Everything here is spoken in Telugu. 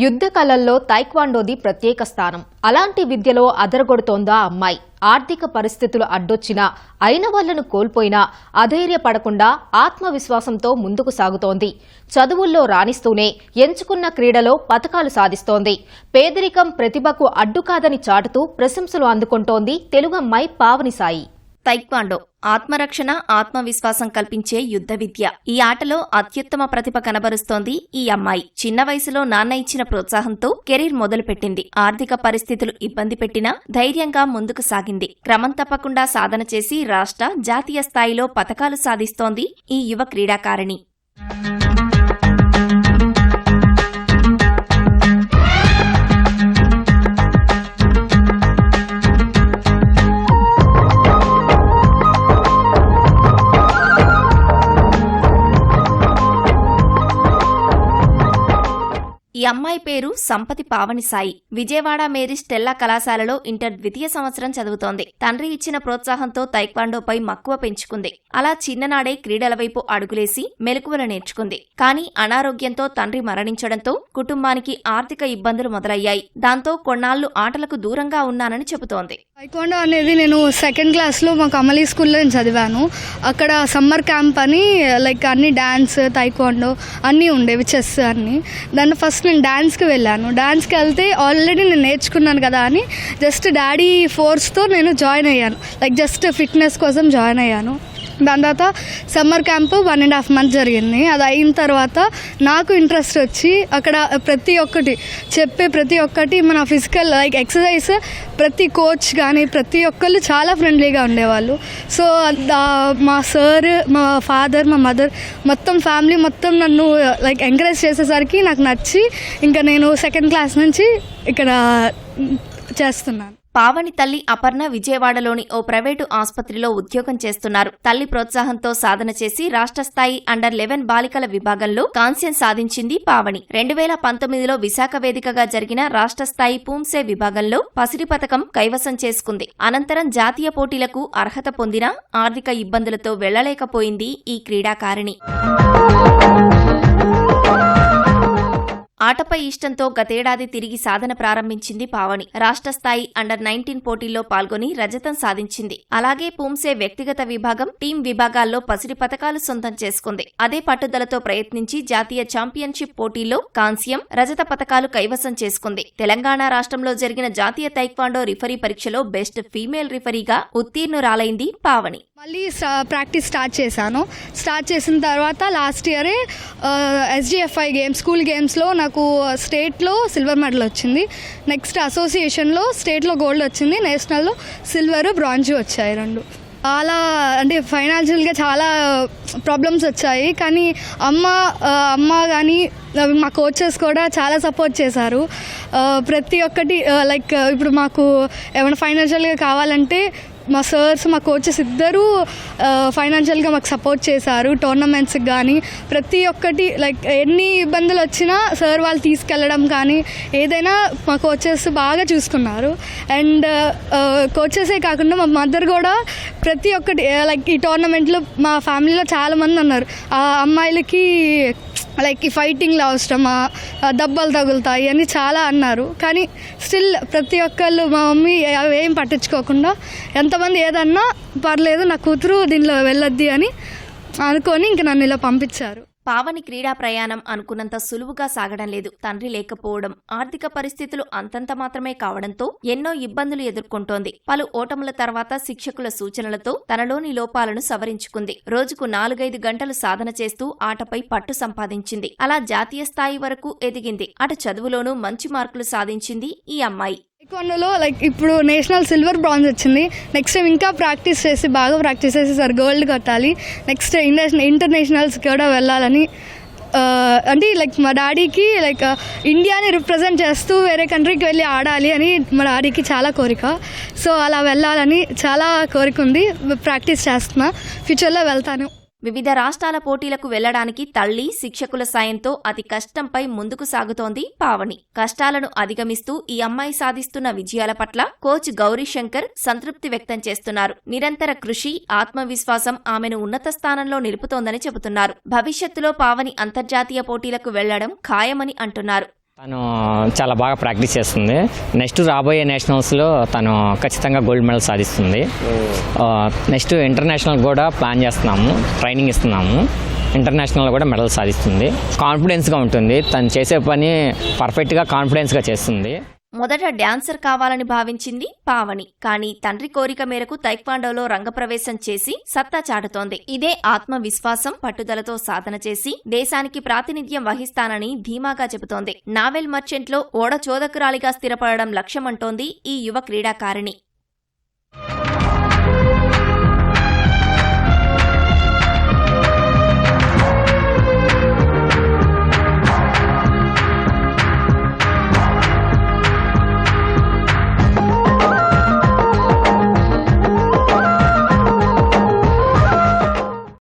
యుద్ధ కళల్లో తైక్వాండోది ప్రత్యేక స్థానం. అలాంటి విద్యలో అదరగొడుతోందా అమ్మాయి? ఆర్థిక పరిస్థితులు అడ్డొచ్చినా అయిన వాళ్ళను కోల్పోయినా అధైర్యపడకుండా ఆత్మవిశ్వాసంతో ముందుకు సాగుతోంది. చదువుల్లో రాణిస్తూనే ఎంచుకున్న క్రీడలో పథకాలు సాధిస్తోంది. పేదరికం ప్రతిభకు అడ్డు కాదని చాటుతూ ప్రశంసలు అందుకుంటోంది తెలుగమ్మాయి పావని సాయి. తైక్వాండో ఆత్మరక్షణ ఆత్మవిశ్వాసం కల్పించే యుద్ధ విద్య. ఈ ఆటలో అత్యుత్తమ ప్రతిభ కనబరుస్తోంది ఈ అమ్మాయి. చిన్న వయసులో నాన్న ఇచ్చిన ప్రోత్సాహంతో కెరీర్ మొదలుపెట్టింది. ఆర్థిక పరిస్థితులు ఇబ్బంది పెట్టినా ధైర్యంగా ముందుకు సాగింది. క్రమం తప్పకుండా సాధన చేసి రాష్ట్ర జాతీయ స్థాయిలో పథకాలు సాధిస్తోంది ఈ యువ క్రీడాకారిణి. ఈ అమ్మాయి పేరు సంపతి పావని సాయి. విజయవాడ మేరీ స్టెల్లా కళాశాలలో ఇంటర్ ద్వితీయ సంవత్సరం చదువుతోంది. తండ్రి ఇచ్చిన ప్రోత్సాహంతో తైక్వాండోపై మక్కువ పెంచుకుంది. అలా చిన్ననాడే క్రీడల వైపు అడుగులేసి మెలకువలు నేర్చుకుంది. కానీ అనారోగ్యంతో తండ్రి మరణించడంతో కుటుంబానికి ఆర్థిక ఇబ్బందులు మొదలయ్యాయి. దాంతో కొన్నాళ్ళు ఆటలకు దూరంగా ఉన్నానని చెబుతోంది. తైక్వాండో అనేది నేను సెకండ్ క్లాస్లో మా కమలీ స్కూల్లో నేను చదివాను. అక్కడ సమ్మర్ క్యాంప్ అని లైక్ అన్ని డ్యాన్స్ తైక్వాండో అన్నీ ఉండేవి చెస్ అన్నీ. దాన్ని ఫస్ట్ నేను డ్యాన్స్కి వెళ్ళాను. డ్యాన్స్కి వెళ్తే ఆల్రెడీ నేను నేర్చుకున్నాను కదా అని జస్ట్ డాడీ ఫోర్స్తో నేను జాయిన్ అయ్యాను. లైక్ జస్ట్ ఫిట్నెస్ కోసం జాయిన్ అయ్యాను. దాని తర్వాత summer camp one and half month జరిగింది. అది అయిన తర్వాత నాకు ఇంట్రెస్ట్ వచ్చి అక్కడ ప్రతి ఒక్కటి చెప్పే ప్రతి ఒక్కటి మన ఫిజికల్ లైక్ ఎక్సర్సైజ్ ప్రతి కోచ్ కానీ ప్రతి ఒక్కళ్ళు చాలా ఫ్రెండ్లీగా ఉండేవాళ్ళు. సో మా సార్ మా ఫాదర్ మా మదర్ మొత్తం ఫ్యామిలీ మొత్తం నన్ను లైక్ ఎంకరేజ్ చేసేసరికి నాకు నచ్చి ఇంకా నేను సెకండ్ క్లాస్ నుంచి ఇక్కడ చేస్తున్నాను. పావని తల్లి అపర్ణ విజయవాడలోని ఓ ప్రైవేటు ఆసుపత్రిలో ఉద్యోగం చేస్తున్నారు. తల్లి ప్రోత్సాహంతో సాధన చేసి రాష్ట్ర స్థాయి అండర్ లెవెన్ బాలికల విభాగంలో కాంస్యం సాధించింది పావని. రెండు వేల పంతొమ్మిదిలో విశాఖ వేదికగా జరిగిన రాష్ట్ర స్థాయి పూంసే విభాగంలో పసిరి పథకం కైవసం చేసుకుంది. అనంతరం జాతీయ పోటీలకు అర్హత పొందిన ఆర్థిక ఇబ్బందులతో వెళ్ళలేకపోయింది ఈ క్రీడాకారిణి. ఆటపై ఇష్టంతో గతేడాది తిరిగి సాధన ప్రారంభించింది పావని. రాష్ట్ర స్థాయి అండర్ నైన్టీన్ పోటీల్లో పాల్గొని రజతం సాధించింది. అలాగే పూంసే వ్యక్తిగత విభాగం టీం విభాగాల్లో పసిడి పథకాలు సొంతం చేసుకుంది. అదే పట్టుదలతో ప్రయత్నించి జాతీయ ఛాంపియన్షిప్ పోటీల్లో కాంస్యం రజత పథకాలు కైవసం చేసుకుంది. తెలంగాణ రాష్ట్రంలో జరిగిన జాతీయ తైక్వాండో రిఫరీ పరీక్షలో బెస్ట్ ఫీమేల్ రిఫరీగా ఉత్తీర్ణురాలైంది పావని. మళ్ళీ ప్రాక్టీస్ స్టార్ట్ చేశాను. స్టార్ట్ చేసిన తర్వాత లాస్ట్ ఇయరే ఎస్డిఎఫ్ఐ గేమ్స్ స్కూల్ గేమ్స్లో నాకు నాకు స్టేట్లో సిల్వర్ మెడల్ వచ్చింది. నెక్స్ట్ అసోసియేషన్లో స్టేట్లో గోల్డ్ వచ్చింది. నేషనల్లో సిల్వర్ బ్రాంజ్ వచ్చాయి రెండు. చాలా అంటే ఫైనాన్షియల్గా చాలా ప్రాబ్లమ్స్ వచ్చాయి. కానీ అమ్మ అమ్మ కానీ మా కోచెస్ కూడా చాలా సపోర్ట్ చేశారు. ప్రతి ఒక్కటి లైక్ ఇప్పుడు మాకు ఏమైనా ఫైనాన్షియల్గా కావాలంటే మా సర్స్ మా కోచెస్ ఇద్దరూ ఫైనాన్షియల్గా మాకు సపోర్ట్ చేశారు. టోర్నమెంట్స్కి కానీ ప్రతి ఒక్కటి లైక్ ఎన్ని ఇబ్బందులు వచ్చినా సార్ వాళ్ళు తీసుకెళ్ళడం కానీ ఏదైనా మా కోచెస్ బాగా చూసుకున్నారు. అండ్ కోచెసే కాకుండా మా మదర్ కూడా ప్రతి ఒక్కటి లైక్ ఈ టోర్నమెంట్లో మా ఫ్యామిలీలో చాలామంది ఉన్నారు. ఆ అమ్మాయిలకి లైక్ ఈ ఫైటింగ్లో అవసరమా దెబ్బలు తగులుతాయి అని చాలా అన్నారు. కానీ స్టిల్ ప్రతి ఒక్కళ్ళు మా మమ్మీ అవేం పట్టించుకోకుండా ఎంత ఎంతమంది ఏదన్నా పర్లేదు నా కూతురు దీనిలో వెళ్ళొద్ది అని అనుకొని ఇంక నన్ను ఇలా పంపించారు. పావని క్రీడా ప్రయాణం అనుకున్నంత సులువుగా సాగడం లేదు. తండ్రి లేకపోవడం ఆర్థిక పరిస్థితులు అంతంత మాత్రమే కావడంతో ఎన్నో ఇబ్బందులు ఎదుర్కొంటోంది. పలు ఓటముల తర్వాత శిక్షకుల సూచనలతో తనలోని లోపాలను సవరించుకుంది. రోజుకు నాలుగైదు గంటలు సాధన చేస్తూ ఆటపై పట్టు సంపాదించింది. అలా జాతీయ స్థాయి వరకు ఎదిగింది. అటు చదువులోనూ మంచి మార్కులు సాధించింది ఈ అమ్మాయి. టైక్వాండోలో లైక్ ఇప్పుడు నేషనల్ సిల్వర్ బ్రాంజ్ వచ్చింది. నెక్స్ట్ టైం ఇంకా ప్రాక్టీస్ చేసి బాగా ప్రాక్టీస్ చేసి సార్ గోల్డ్ కొట్టాలి. నెక్స్ట్ ఇంటర్నేషనల్ ఇంటర్నేషనల్స్ కూడా వెళ్ళాలని అంటే లైక్ మా డాడీకి లైక్ ఇండియాని రిప్రజెంట్ చేస్తూ వేరే కంట్రీకి వెళ్ళి ఆడాలి అని మా డాడీకి చాలా కోరిక. సో అలా వెళ్ళాలని చాలా కోరిక ఉంది. ప్రాక్టీస్ చేస్తున్నా. ఫ్యూచర్లో వెళ్తాను. వివిధ రాష్ట్రాల పోటీలకు వెళ్ళడానికి తల్లి శిక్షకుల సాయంతో అతి కష్టంపై ముందుకు సాగుతోంది పావని. కష్టాలను అధిగమిస్తూ ఈ అమ్మాయి సాధిస్తున్న విజయాల పట్ల కోచ్ గౌరీశంకర్ సంతృప్తి వ్యక్తం చేస్తున్నారు. నిరంతర కృషి ఆత్మవిశ్వాసం ఆమెను ఉన్నత స్థానంలో నిలుపుతోందని చెబుతున్నారు. భవిష్యత్తులో పావని అంతర్జాతీయ పోటీలకు వెళ్ళడం ఖాయమని అంటున్నారు. తను చాలా బాగా ప్రాక్టీస్ చేస్తుంది. నెక్స్ట్ రాబోయే నేషనల్స్లో తను ఖచ్చితంగా గోల్డ్ మెడల్ సాధిస్తుంది. నెక్స్ట్ ఇంటర్నేషనల్ కూడా ప్లాన్ చేస్తున్నాము ట్రైనింగ్ ఇస్తున్నాము. ఇంటర్నేషనల్ కూడా మెడల్ సాధిస్తుంది. కాన్ఫిడెన్స్గా ఉంటుంది. తను చేసే పని పర్ఫెక్ట్గా కాన్ఫిడెన్స్గా చేస్తుంది. మొదట డాన్సర్ కావాలని భావించింది పావని. కానీ తండ్రి కోరిక మేరకు తైక్వాండోలో రంగప్రవేశం చేసి సత్తా చాటుతోంది. ఇదే ఆత్మవిశ్వాసం పట్టుదలతో సాధన చేసి దేశానికి ప్రాతినిధ్యం వహిస్తానని ధీమాగా చెబుతోంది. నావెల్ మర్చెంట్లో ఓడ చోదకురాలిగా స్థిరపడడం లక్ష్యమంటోంది ఈ యువ క్రీడాకారిణి.